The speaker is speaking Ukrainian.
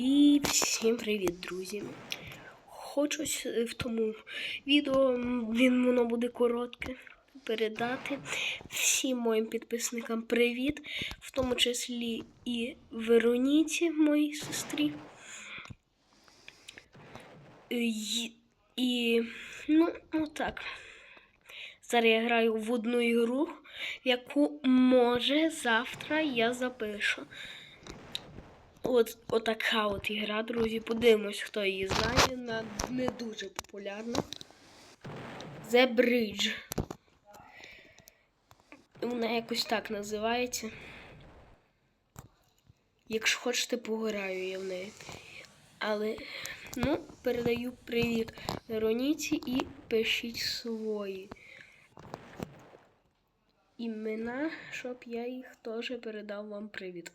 І всім привіт, друзі! Хочу в тому відео, він воно буде коротке, передати всім моїм підписникам привіт, в тому числі і Вероніці, моїй сестрі. І, ну, отак. Зараз я граю в одну ігру, яку може завтра я запишу. От, отака от ігра, друзі. Подивимось, хто її знає. Вона не дуже популярна. The Bridge. Вона якось так називається. Якщо хочете, пограю я в неї. Але, ну, передаю привіт Вероніці і пишіть свої імена, щоб я їх теж передав вам привіт.